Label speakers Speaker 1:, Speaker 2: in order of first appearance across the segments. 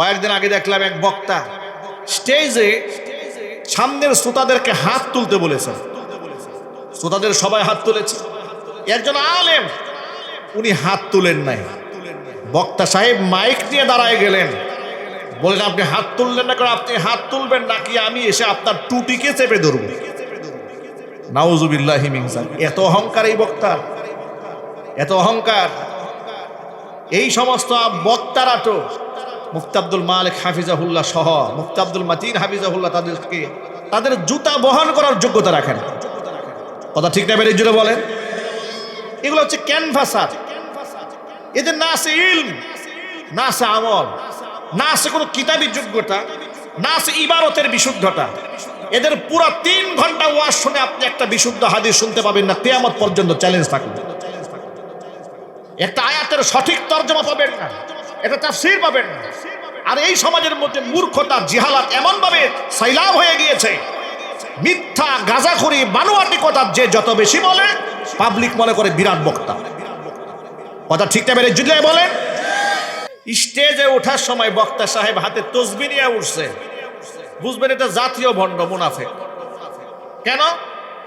Speaker 1: কয়েকদিন আগে দেখলাম এক বক্তা স্টেজে সামনের শ্রোতাদেরকে হাত তুলতে বলেছেন। শ্রোতাদের সবাই হাত তুলেছে। একজন আলেম, উনি হাত তুলেন নাই। বক্তা সাহেব মাইক নিয়ে দাঁড়ায় গেলেন। বললেন, আপনি হাত তুললেন না কারণ আপনি হাত তুলবেন নাকি আমি এসে আপনার টুটিকে চেপে ধরব? নাউজুবিল্লাহ এত অহংকার এই বক্তা। এত অহংকার। এই সমস্ত বক্তারা তো মুক্তাব্দুল মালিক হাফিজাহুল্লাহ সহ মুক্তাব্দুল মাতিন হাফিজাহুল্লাহ তাদেরকে, তাদের জুতা বহন করার যোগ্যতা রাখেন। কথা ঠিক না বেড়ে জুড়ে বলেন? এগুলো হচ্ছে ক্যানভাসার এদের না আছে ইলম, না আছে আমল, না আছে কোনো কিতাবি যোগ্যতা, না আছে ইবারতের বিশুদ্ধতা। এদের পুরো তিন ঘণ্টা ওয়াজ শুনে আপনি একটা বিশুদ্ধ হাদিস শুনতে পাবেন না, কেয়ামত পর্যন্ত চ্যালেঞ্জ থাকবে। একটা আয়াতের সঠিক তর্জমা পাবেন না। এটা তাফসীর পাবেন। না আর এই সমাজের মধ্যে মূর্খতা, জিহালাত এমন ভাবে সাইলাভ হয়ে গিয়েছে। মিথ্যা, গাজাখুরি বানোয়াটি কথা যে যত বেশি বলে পাবলিক মনে করে বিরাট বক্তা। কথা ঠিকটা বেড়ে জুড়ে বলেন? স্টেজে ওঠার সময় বক্তা সাহেব হাতে তসবি নিয়ে উঠছে। বুঝবেন এটা জাতীয় ভণ্ড মুনাফে কেন?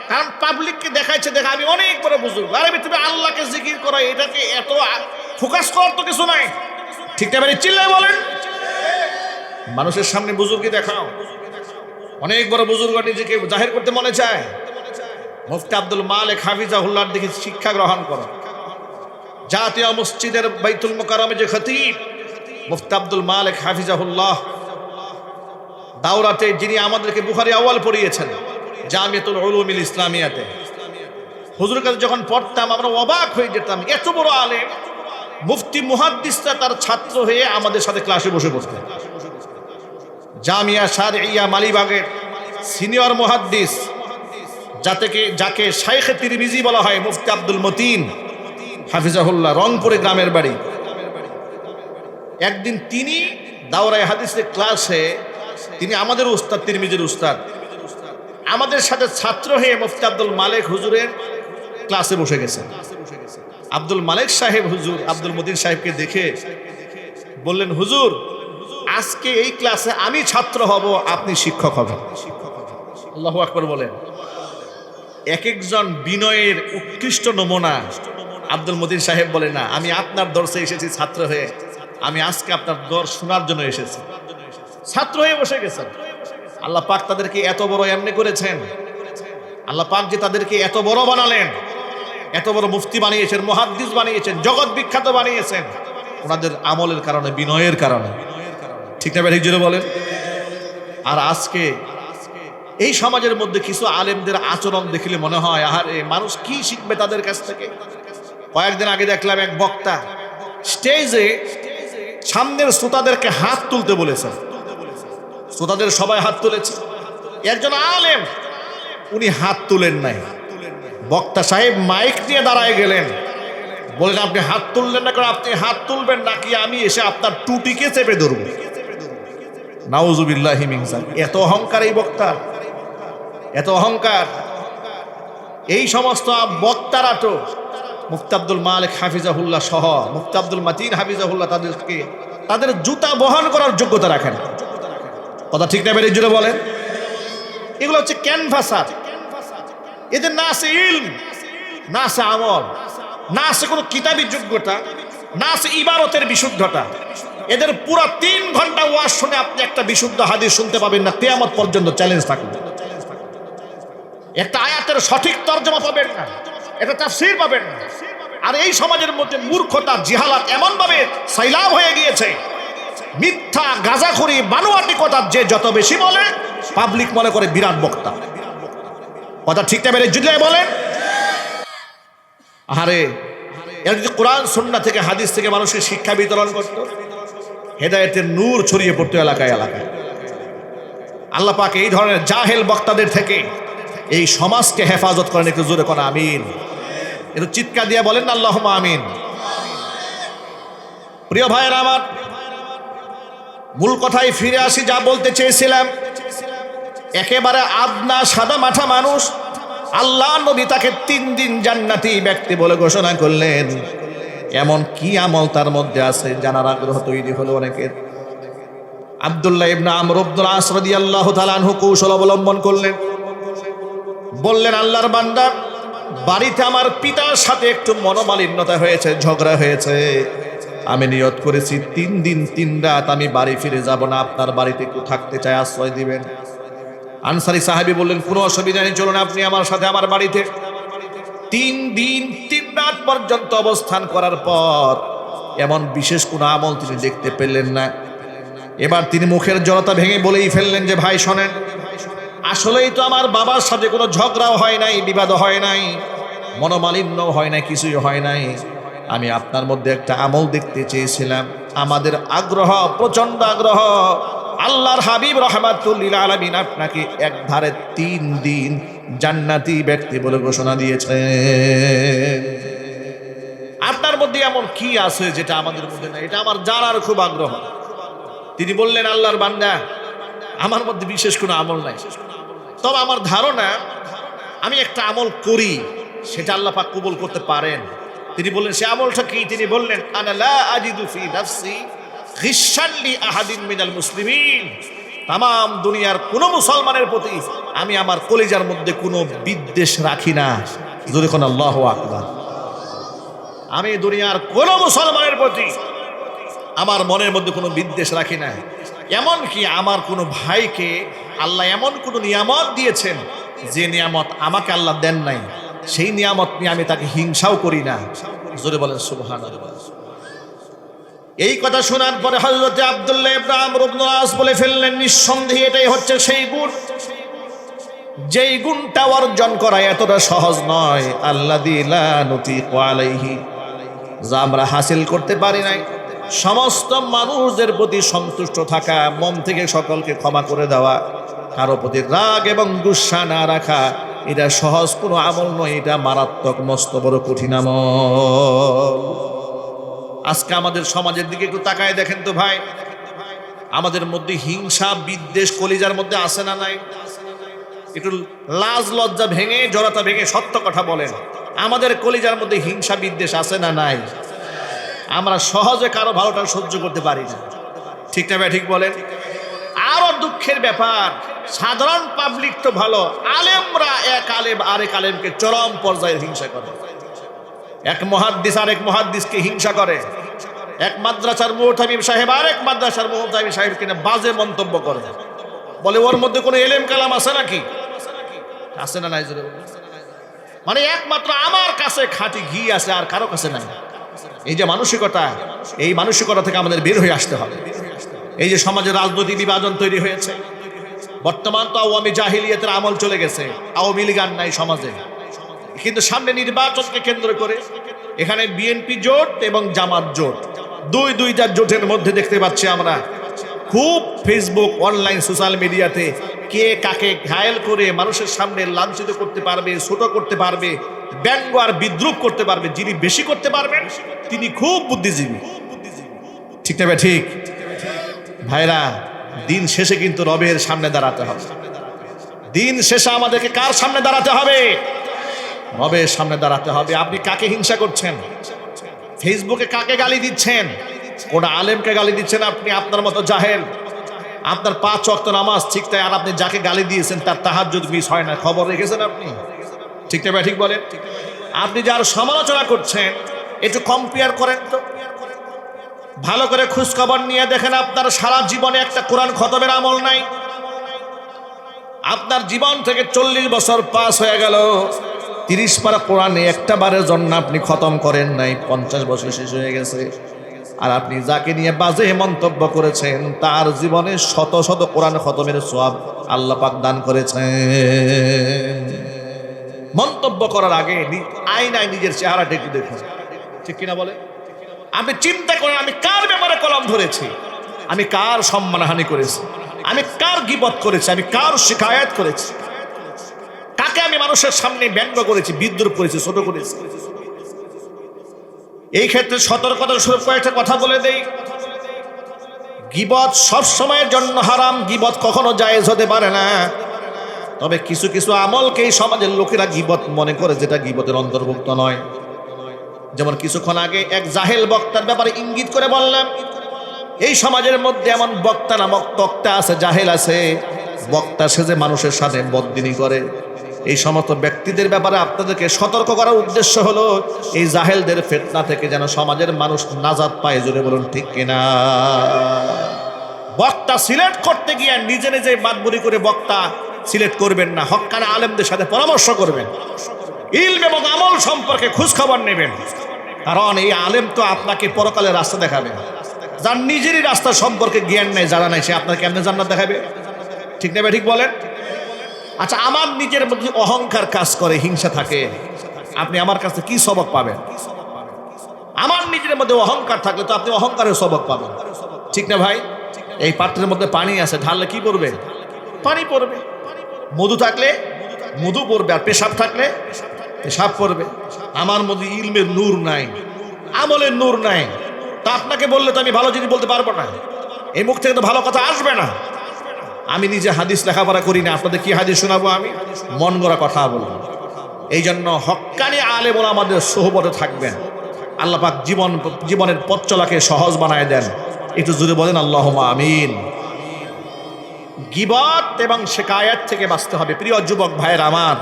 Speaker 1: কারণ পাবলিককে দেখাইছে, দেখা আমি অনেক বড় বুঝুক আরে তুমি আল্লাহকে জিকির করো, এটাকে এত ফোকাস করার তো কিছু নাই। ঠিকটা বেড়ে চিল্লাই বলেন। মানুষের সামনে বুজুর্গি দেখাও। অনেক বড় বুজুর্গ নিজেকে জাহির করতে মনে চায়। মুফতি আব্দুল মালিক হাফিজাহুল্লার দিকে শিক্ষা গ্রহণ করো। জাতীয় মসজিদের বাইতুল মোকারমে যে খতিব, মুফতি আব্দুল মালিক হাফিজাহুল্লাহ, দাওরাতে যিনি আমাদেরকে বুখারি আওয়াল পড়িয়েছেন, জামিয়াতুল উলুমিল ইসলামিয়াতে। হুজুরের কাছে যখন পড়তাম, আমরা অবাক হয়ে যেতাম, এত বড় আলেম। মুফতি মুহাদ্দিসরা তার ছাত্র হয়ে আমাদের সাথে ক্লাসে বসে বসতেন জামিয়া সার ইয়া মালিবাগের সিনিয়র মুহাদ্দিস, যাতে যাকে শাইখে তিরমিজি বলা হয়, মুফতি আব্দুল মতিন, হাফিজাহুল্লাহ, রংপুরে গ্রামের বাড়ি। একদিন তিনি দাওরাই হাদিসের ক্লাসে, তিনি আমাদের উস্তাদ, তিরমিজির উস্তাদ, আমাদের সাথে ছাত্র হয়ে মুফতি আব্দুল মালিক হুজুরের ক্লাসে বসে গেছেন। আব্দুল মালিক সাহেব হুজুর আব্দুল মতিন সাহেবকে দেখে বললেন হুজুর আজকে এই ক্লাসে আমি ছাত্র হব আপনি শিক্ষক হবেন। আল্লাহ আকবর বলেন। এক একজন বিনয়ের উৎকৃষ্ট নমুনা আব্দুল মদিন সাহেব বলে না আমি আপনার দর্শে এসেছি ছাত্র হয়ে। আমি আজকে আপনার দর শোনার জন্য এসেছি। ছাত্র হয়ে বসে গেছেন। আল্লাহ পাক তাদেরকে এত বড় এমনি করেছেন। আল্লাহ পাক যে তাদেরকে এত বড় বানালেন। এত বড় মুফতি বানিয়েছেন, মহাদ্দিস বানিয়েছেন, জগৎ বিখ্যাত বানিয়েছেন। ওনাদের আমলের কারণে, বিনয়ের কারণে। ঠিক না ঠিক জুড়ে বলেন? আর আজকে এই সমাজের মধ্যে কিছু আলেমদের আচরণ দেখলে মনে হয়, আহারে, মানুষ কি শিখবে তাদের কাছ থেকে? কয়েকদিন আগে দেখলাম এক বক্তা স্টেজে সামনের শ্রোতাদেরকে হাত তুলতে বলেছেন। শ্রোতাদের সবাই হাত তুলেছে। একজন আলেম, উনি হাত তুলেন নাই। বক্তা সাহেব মাইক নিয়ে দাঁড়ায় গেলেন। বললেন, আপনি হাত তুললেন না কারণ আপনি হাত তুলবেন নাকি আমি এসে আপনার টুটিকে চেপে ধরব? নাউজুবিল্লাহ মিনসান এত অহংকার এই বক্তার এত অহংকার। এই সমস্ত বক্তারা তো মুক্তাব্দুল মালিক হাফিজাহুল্লাহ সহ মুক্তাব্দুল মাতিন হাফিজাহুল্লাহ তাদেরকে, তাদের জুতা বহন করার যোগ্যতা রাখেন। কথা ঠিক না বেড়ে জুড়ে বলেন? এগুলো হচ্ছে ক্যানভাসার। এদের না আছে ইলম না আছে আমল না আছে কোনো কিতাবি যোগ্যতা না আছে ইবারতের বিশুদ্ধতা, এদের পুরো তিন ঘণ্টা ওয়াজ শুনে আপনি একটা বিশুদ্ধ হাদিস শুনতে পাবেন না তেয়ামত পর্যন্ত চ্যালেঞ্জ থাকবে। একটা আয়াতের সঠিক তর্জমা পাবেন না এটা তাফসীর পাবেন না। আর এই সমাজের মধ্যে মূর্খতা, জিহালাত এমন ভাবে সাইলাভ হয়ে গিয়েছে, মিথ্যা, গাজাখুরি বানোয়াটি কথা যে যত বেশি বলে পাবলিক মনে করে বিরাট বক্তা। কথা ঠিকটা বেড়ে জুড়ে বলেন। আরে এর যদি কোরআন, সন্না থেকে হাদিস থেকে মানুষকে শিক্ষা বিতরণ করত, হেদায়তের নূর ছড়িয়ে পড়তো এলাকায় এলাকায়। আল্লাহ পাকে এই ধরনের জাহেল বক্তাদের থেকে এই সমাজকে হেফাজত করেন, একটু জোরে করা আমিন। একটু চিৎকার দিয়ে বলেন না আল্লাহ আমিন। প্রিয় ভাইয়ের আমার, মূল কথায় ফিরে আসি, যা বলতে চেয়েছিলাম একেবারে আদনা সাদা মাঠা মানুষ। আল্লাহ নবী তাকে তিন দিন জান্নাতি ব্যক্তি বলে ঘোষণা করলেন। এমন কি আমল তার মধ্যে আছে জানার আগ্রহ তৈরি হলো অনেকের। আবদুল্লাহ ইবনা আমর আব্দুল আসরদি আল্লাহ তালানহু কৌশল অবলম্বন করলেন। বললেন, আল্লাহর বান্দা, বাড়িতে আমার পিতার সাথে একটু মনোমালিন্যতা হয়েছে, ঝগড়া হয়েছে। আমি নিয়ত করেছি তিন দিন তিন রাত আমি বাড়ি ফিরে যাব না। আপনার বাড়িতে একটু থাকতে চাই আশ্রয় দিবেন। আনসারি সাহেবী বললেন, কোনো অসুবিধা নেই, চলুন আপনি আমার সাথে আমার বাড়িতে। তিন দিন তিন রাত পর্যন্ত অবস্থান করার পর এমন বিশেষ কোনো আমল তিনি দেখতে পেলেন না। এবার তিনি মুখের জড়তা ভেঙে বলেই ফেললেন যে, ভাই, শোনেন, আসলেই তো আমার বাবার সাথে কোনো ঝগড়াও হয় নাই, বিবাদ হয় নাই মনোমালিন্য হয় নাই, কিছুই হয় নাই। আমি আপনার মধ্যে একটা আমল দেখতে চেয়েছিলাম। আমাদের আগ্রহ প্রচণ্ড আগ্রহ আল্লাহর হাবিব রহমাতুল্লিল আলমিন আপনাকে এক ধারে তিন দিন জান্নাতি ব্যক্তি বলে ঘোষণা দিয়েছে। আপনার মধ্যে এমন কি আছে যেটা আমাদের মধ্যে না এটা আমার জানার খুব আগ্রহ। তিনি বললেন, আল্লাহর বান্দা, আমার মধ্যে বিশেষ কোনো আমল নাই। তবে আমার ধারণা, আমি একটা আমল করি, সেটা আল্লাহ পাক কবুল করতে পারেন। তিনি বললেন, সে আমলটা কি? তিনি বললেন, আনা লা আজিদু ফি নাফসি গিশান আহাদিন মিনাল মুসলিমিন। তাম দুনিয়ার কোন মুসলমানের প্রতি আমি আমার কলিজার মধ্যে কোনো বিদ্বেষ রাখি না। যদি কোন আল্লাহ আকবার। আমি দুনিয়ার কোন মুসলমানের প্রতি আমার মনের মধ্যে কোনো বিদ্বেষ রাখি না। এমন কি আমার কোনো ভাইকে আল্লাহ এমন কোনো নিয়ামত দিয়েছেন যে নিয়ামত আমাকে আল্লাহ দেন নাই। সেই নিয়ামত নিয়ে আমি তাকে হিংসাও করি না। জোরে বলেন সুবহান এই কথা শোনার পরে হজরত আবদুল্লাহ ইব্রাহিম রুবনাস বলে ফেললেন, নিঃসন্দেহে এটাই হচ্ছে সেই গুণ। যেই গুণটা অর্জন করা এতটা সহজ নয়। আল্লাহ আলাইহি, যা আমরা হাসিল করতে পারি নাই। সমস্ত মানুষদের প্রতি সন্তুষ্ট থাকা, মন থেকে সকলকে ক্ষমা করে দেওয়া, কারও প্রতি রাগ এবং গুসা না রাখা, এটা সহজ কোনো আমল নয়, এটা মারাত্মক, মস্ত বড় কঠিন আমল। আজকে আমাদের সমাজের দিকে একটু তাকায় দেখেন তো ভাই। আমাদের মধ্যে হিংসা, বিদ্বেষ, কলিজার মধ্যে আসে না নাই? একটু লাজ, লজ্জা ভেঙে, জড়তা ভেঙে সত্য কথা বলেন। আমাদের কলিজার মধ্যে হিংসা, বিদ্বেষ আছে না নাই? আমরা সহজে কারও ভালোটা সহ্য করতে পারি না। ঠিক না ঠিক বলেন? আরও দুঃখের ব্যাপার, সাধারণ পাবলিক তো ভালো, আলেমরা এক আলেম আরেক আলেমকে চরম পর্যায়ে হিংসা করে। এক মহাদ্দিস আরেক মহাদ্দিসকে হিংসা করে। এক মাদ্রাসার মুহতামিম সাহেব আরেক মাদ্রাসার মুহতামিম সাহেব কিনা বাজে মন্তব্য করে। বলে, ওর মধ্যে কোনো এলেম কালাম আছে নাকি? আছে না নাই মানে একমাত্র আমার কাছে খাঁটি ঘি আছে আর কারও কাছে নাই। এই যে মানসিকতা, এই মানসিকতা থেকে আমাদের বের হয়ে আসতে হবে। এই যে সমাজে রাজনৈতিক বিভাজন তৈরি হয়েছে। বর্তমান তো আওয়ামী জাহিলিয়াতের আমল চলে গেছে। আওয়ামী লীগ আর নাই সমাজে। কিন্তু সামনে নির্বাচনকে কেন্দ্র করে এখানে বিএনপি জোট এবং জামাত জোট। দুই দুইটা জোটের মধ্যে দেখতে পাচ্ছি আমরা। খুব ফেসবুক অনলাইন সোশ্যাল মিডিয়াতে কে কাকে ঘায়েল করে মানুষের সামনে লাঞ্ছিত করতে পারবে, ছোট করতে পারবে, ব্যঙ্গ আর বিদ্রুপ করতে পারবে, যিনি বেশি করতে পারবেন, তিনি খুব বুদ্ধিজীবী। ঠিক না ঠিক? ভাইরা, দিন শেষে কিন্তু রবের সামনে দাঁড়াতে হবে। দিন শেষে আমাদেরকে কার সামনে দাঁড়াতে হবে? রবের সামনে দাঁড়াতে হবে। আপনি কাকে হিংসা করছেন? ফেসবুকে কাকে গালি দিচ্ছেন? কোন আলেমকে গালি দিচ্ছেন? আপনি আপনার মতো জাহেল। আপনার পাঁচ অক্ত নামাজ ঠিক তাই, আর আপনি যাকে গালি দিয়েছেন তার তাহার যদি মিস হয় না। খবর রেখেছেন আপনি? ঠিক না ঠিক বলেন। আপনি যার সমালোচনা করছেন, একটু কম্পেয়ার করেন তো। ভালো করে খোঁজখবর নিয়ে দেখেন, আপনার সারা জীবনে একটা কোরআন খতমের আমল নাই। আপনার জীবন থেকে চল্লিশ বছর পাস হয়ে গেল। তিরিশ পারা কোরআনে একটা বারের জন্য আপনি খতম করেন নাই, পঞ্চাশ বছর শেষ হয়ে গেছে। আর আপনি যাকে নিয়ে বাজে মন্তব্য করেছেন, তার জীবনে শত শত কোরআন খতমের সব আল্লাহ পাক দান করেছেন। মন্তব্য করার আগে আয়নায় নিজের চেহারাটা একটু দেখুন। ঠিক কিনা বলে? আপনি চিন্তা করেন, আমি কার ব্যাপারে কলম ধরেছি? আমি কার সম্মানহানি করেছি? আমি কার গিবত করেছি? আমি কার শিকায়ত করেছি? কাকে আমি মানুষের সামনে ব্যঙ্গ করেছি, বিদ্রুপ করেছি, ছোট করেছি। এই ক্ষেত্রে সতর্কতার স্বরূপ কয়েকটা কথা বলে দেই। গিবত সব সময়ের জন্য হারাম, গিবত কখনো জায়েজ হতে পারে না। তবে কিছু কিছু আমলকে এই সমাজের লোকেরা গিবত মনে করে, যেটা গিবতের অন্তর্ভুক্ত নয়। যেমন কিছুক্ষণ আগে এক জাহেল বক্তার ব্যাপারে ইঙ্গিত করে বললাম, এই সমাজের মধ্যে এমন বক্তা নামক বক্তা আছে, জাহেল আছে। বক্তা সেজে মানুষের সাথে বদিনী করে। এই সমস্ত ব্যক্তিদের ব্যাপারে আপনাদেরকে সতর্ক করার উদ্দেশ্য হলো, এই জাহেলদের ফেতনা থেকে যেন সমাজের মানুষ নাজাদ পায়, জোরে বলুন ঠিক কিনা? বক্তা সিলেক্ট করতে গিয়ে নিজে নিজে বাদবুরি করে বক্তা সিলেক্ট করবেন না হক্কানা আলেমদের সাথে পরামর্শ করবেন। ইলম এবং আমল সম্পর্কে খোঁজখবর নেবেন। কারণ এই আলেম তো আপনাকে পরকালের রাস্তা দেখাবে। যার নিজেরই রাস্তা সম্পর্কে জ্ঞান নেই, জানা নাই, সে আপনাকে কেমনে জান্নাত দেখাবে? ঠিক নেবে ঠিক বলেন? আচ্ছা আমার নিজের মধ্যে অহংকার কাজ করে, হিংসা থাকে। আপনি আমার কাছে কি সবক পাবেন? আমার নিজের মধ্যে অহংকার থাকলে তো আপনি অহংকারের সবক পাবেন। ঠিক না ভাই? এই পাত্রের মধ্যে পানি আছে, ঢাললে কি পড়বে? পানি পড়বে। মধু থাকলে মধু পড়বে, আর পেশাব থাকলে পেশাব পড়বে। আমার মধ্যে ইলমের নূর নাই, আমলের নূর নাই। তা আপনাকে বললে তো আমি ভালো জিনিস বলতে পারব না। এই মুখ থেকে তো ভালো কথা আসবে না। আমি নিজে হাদিস লেখাপড়া করি না, আপনাদের কি হাদিস শোনাবো আমি? মন গড়া কথা বলব এই জন্য হক্কানি আলে বলে আমাদের সোহবতে থাকবেন। আল্লাহ পাক জীবন, জীবনের পথ চলাকে সহজ বানায় দেন। একটু জুড়ে বলেন আল্লাহ আমিন। গিবত এবং শেকায়াত থেকে বাঁচতে হবে। প্রিয় যুবক ভাইয়ের আমার,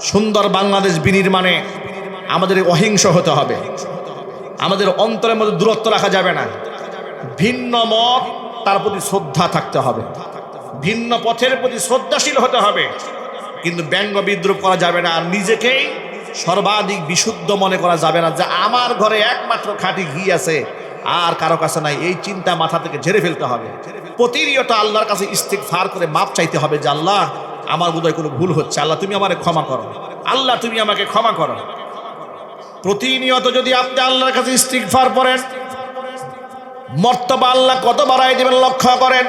Speaker 1: সুন্দর বাংলাদেশ বিনির্মাণে আমাদের অহিংস হতে হবে। আমাদের অন্তরের মধ্যে দূরত্ব রাখা যাবে না। ভিন্ন মত, তার প্রতি শ্রদ্ধা থাকতে হবে। ভিন্ন পথের প্রতি শ্রদ্ধাশীল হতে হবে। কিন্তু ব্যঙ্গ বিদ্রুপ করা যাবে না। আর নিজেকেই সর্বাধিক বিশুদ্ধ মনে করা যাবে না যে আমার ঘরে একমাত্র খাঁটি ঘি আছে, আর কারও কাছে নাই। এই চিন্তা মাথা থেকে ঝেড়ে ফেলতে হবে। প্রতিনিয়ত আল্লাহর কাছে ইস্তিক ফার করে মাপ চাইতে হবে যে, আল্লাহ, আমার বোধহয় কোনো ভুল হচ্ছে। আল্লাহ, তুমি আমাকে ক্ষমা করো। আল্লাহ, তুমি আমাকে ক্ষমা করো। প্রতিনিয়ত যদি আপনি আল্লাহর কাছে ইস্তিগফার করেন, মর্তবা আল্লাহ কত বাড়াই দেবেন লক্ষ্য করেন।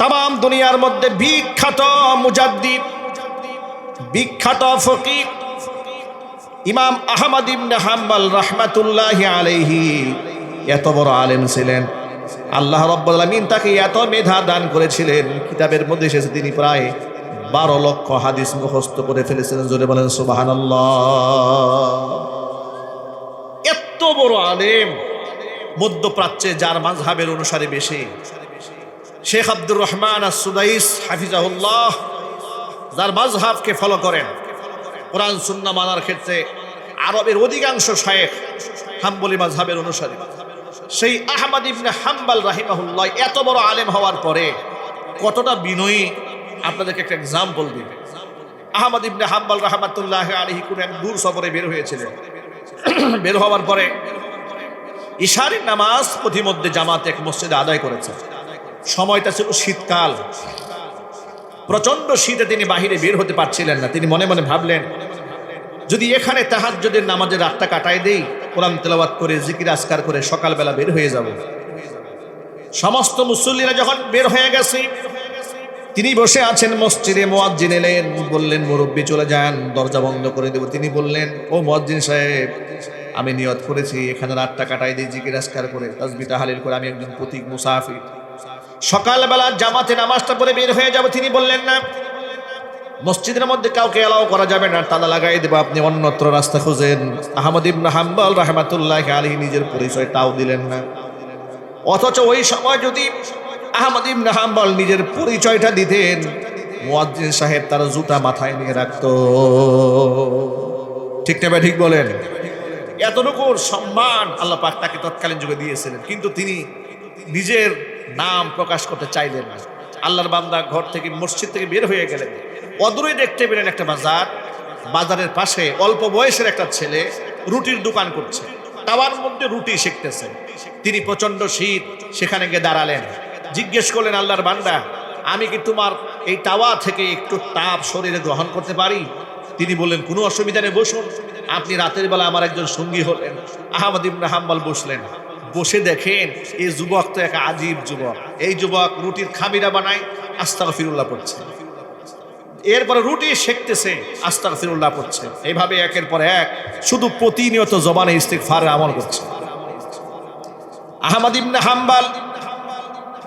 Speaker 1: তাম দুনিয়ার মধ্যে বিখ্যাত মুজাদ্দিদ, বিখ্যাত ফকির, ইমাম আহমদ ইবনে হাম্বাল রহমাতুল্লাহ আলাইহি এত বড় আলেম ছিলেন। আল্লাহ রব্বুল আলামিন তাকে এত মেধা দান করেছিলেন। কিতাবের মধ্যে এসেছে তিনি প্রায় বারো লক্ষ হাদিস মুখস্থ করে ফেলেছিলেন। জোরে বলেন, সুবহানাল্লাহ। এত বড় আলেম মধ্যপ্রাচ্যে, যার মাঝহাবের অনুসারে বেশি। শেখ আব্দুর রহমান আর সুদাইস হাফিজাহুল্লাহ, যার মাজহাবকে ফলো করেন। কোরআন সুন্না মানার ক্ষেত্রে আরবের অধিকাংশ শায়েখ হাম্বলি মাঝহাবের অনুসারী। সেই আহমদ ইবনে হাম্বাল রাহিমাহুল্লাহ এত বড় আলেম হওয়ার পরে কতটা বিনয়ী, আপনাদেরকে একটা এক্সাম্পল দিবে আহমদ ইবনে হাম্বাল রহমাতুল্লাহ আলহি কোন এক দূর সফরে বের হয়েছিলেন। বের হওয়ার পরে ইশারি নামাজ প্রতিমধ্যে জামাত এক মসজিদে আদায় করেছে। সময়টা ছিল শীতকাল। প্রচণ্ড শীতে তিনি বাহিরে বের হতে পারছিলেন না। তিনি মনে মনে ভাবলেন, যদি এখানে তাহাজ্জুদের নামাজের রাতটা কাটায় দেই, কোরআন তেলাওয়াত করে, জিকির আসকার করে সকালবেলা বের হয়ে যাব। সমস্ত মুসল্লিরা যখন বের হয়ে গেছে, তিনি বসে আছেন মসজিদে। মোয়াজ্জিন এলেন, বললেন, মুরব্বী, চলে যান, দরজা বন্ধ করে দেব। তিনি বললেন, ও মোয়াজ্জিন সাহেব, আমি নিয়ত করেছি, এখানে রাতটা কাটাই দিই, জিকির আসকার করে তসবি তাহালিল করে, আমি একজন প্রতীক মুসাফির। সকালবেলা জামাতে নামাজটা পরে বের হয়ে যাব, তিনি বললেন, না, মসজিদের মধ্যে কাউকে এলাও করা যাবে না, তালা লাগাই দেবো, আপনি অন্যত্র রাস্তা খুঁজেন। আহমদ ইবন হাম্বাল রহমাতুল্লাহ আলী নিজের পরিচয় তাও দিলেন না। অথচ ওই সময় যদি আহমদ ইবন হাম্বাল নিজের পরিচয়টা দিতেন, মুয়াজ্জিন সাহেব তার জুতা মাথায় নিয়ে রাখত। ঠিক না ঠিক বলেন? এতটুকু সম্মান আল্লাহ পাক তাকে তৎকালীন যুগে দিয়েছিলেন, কিন্তু তিনি নিজের নাম প্রকাশ করতে চাইলেন না। আল্লাহর বান্দা ঘর থেকে মসজিদ থেকে বের হয়ে গেলেন। অদূরে দেখতে পেলেন একটা বাজার। বাজারের পাশে অল্প বয়সের একটা ছেলে রুটির দোকান করছে। তাওয়ার মধ্যে রুটি শিখতেছে। তিনি প্রচণ্ড শীত সেখানে গিয়ে দাঁড়ালেন। জিজ্ঞেস করলেন, আল্লাহর বান্দা, আমি কি তোমার এই তাওয়া থেকে একটু তাপ শরীরে গ্রহণ করতে পারি? তিনি বললেন, কোনো অসুবিধা নেই, বসুন। আপনি রাতের বেলা আমার একজন সঙ্গী হলেন। আহমদ ইবনে হাম্বাল বসলেন। বসে দেখেন এই যুবক তো এক আজীব যুবক। এই যুবক রুটির খামিরা বানায় আস্তাক ফিরুল্লাহ পড়ছে। এরপরে রুটি শেখতেছে আস্তাক ফিরুল্লাহ পড়ছে। এইভাবে একের পর এক শুধু প্রতিনিয়ত জবানে ইস্তিকফার আমল করছে। আহমদ ইবনে হাম্বাল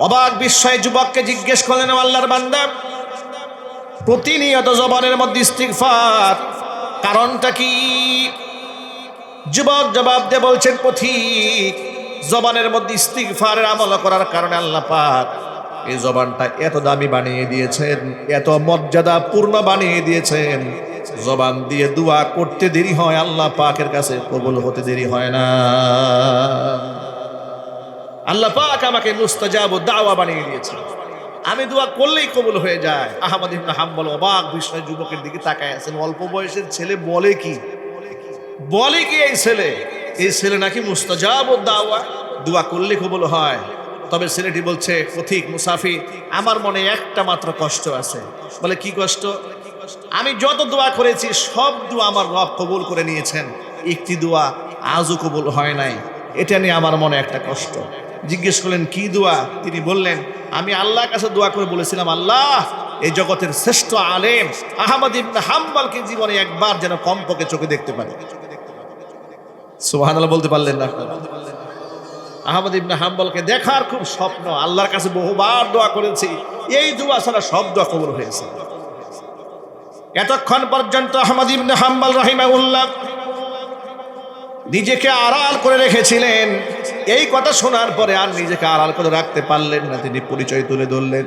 Speaker 1: অবাক বিস্ময়ে যুবককে জিজ্ঞেস করলেন আল্লাহর বান্দা, প্রতিনিয়ত জবানের মধ্যে ইস্তিগফার কারণটা কি? যুবক জবাব দিয়ে বলছেন, পথিক জবানের মধ্যে ইস্তিগফারের আমল করার কারণে আল্লাহ পাক এই জবানটা এত দামি বানিয়ে দিয়েছেন, এত মর্যাদা পূর্ণ বানিয়ে দিয়েছেন। জবান দিয়ে দোয়া করতে দেরি হয়, আল্লাহ পাকের কাছে কবুল হতে দেরি হয় না। আল্লাহ পাক আমাকে মুস্তাজাব দাওয়া বানিয়ে দিয়েছে আমি দোয়া করলেই কবুল হয়ে যায়। আহমদ ইবনে হাম্বল অবাক বিষয় যুবকের দিকে তাকায় আছেন। অল্প বয়সের ছেলে বলে কি? বলে কি এই ছেলে? এই ছেলে নাকি মুস্তাজাব দাওয়া। দোয়া করলে কবল হয়। তবে ছেলেটি বলছে, পথিক মুসাফি আমার মনে একটা মাত্র কষ্ট আছে। বলে, কি কষ্ট? আমি যত দোয়া করেছি, সব দোয়া আমার রব কবুল করে নিয়েছেন। একটি দোয়া আজও কবুল হয় নাই। এটা নিয়ে আমার মনে একটা কষ্ট। জিজ্ঞেস করলেন, কি দোয়া? তিনি বললেন, আমি আল্লাহর কাছে দোয়া করে বলেছিলাম, আল্লাহ এই জগতের শ্রেষ্ঠ আলেম আহমদ ইবনে হাম্বালকে জীবনে একবার যেন কমপক্ষে চোখে দেখতে পারে। সুবহানাল্লাহ বলতে পারলেন না? আহমদ ইবনে হাম্বলকে দেখার খুব স্বপ্ন, আল্লাহর কাছে বহুবার দোয়া করেছি, এই দোয়া ছাড়া সব দোয়া কবুল হয়েছে। এতক্ষণ পর্যন্ত আহমদ ইবনে হাম্বল রাহিমাহুল্লাহ নিজেকে আড়াল করে রেখেছিলেন। এই কথা শোনার পরে আর নিজেকে আড়াল করে রাখতে পারলেন না, তিনি পরিচয় তুলে ধরলেন।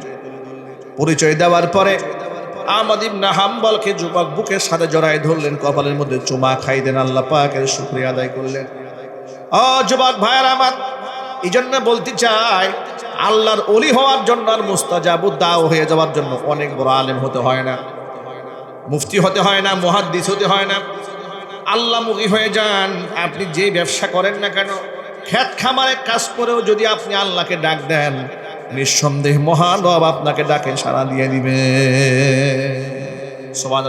Speaker 1: পরিচয় দেওয়ার পরে আহমদ ইবনে হাম্বলকে যুবক বুকের সাথে জড়ায় ধরলেন, কপালের মধ্যে চুমা খাই দেন, আল্লাহ পাকের শুক্রিয়া আদায় করলেন। ও যুবক ভাইয়ার আমার এই জন্য বলতে চাই, আল্লাহর অলি হওয়ার জন্য আর মুস্তাজাবু দাও হয়ে যাওয়ার জন্য অনেক বড় আলেম হতে হয় না। মুফতি হতে হয় না, মুহাদ্দিস হতে হয় না। আল্লাহমুখী হয়ে যান, আপনি যে ব্যবসা করেন না কেন খ্যাত খামারে কাজ করেও যদি আপনি আল্লাহকে ডাক দেন নিঃসন্দেহ মহান রব আপনাকে ডাকে সারা দিয়ে দিবে। সোমান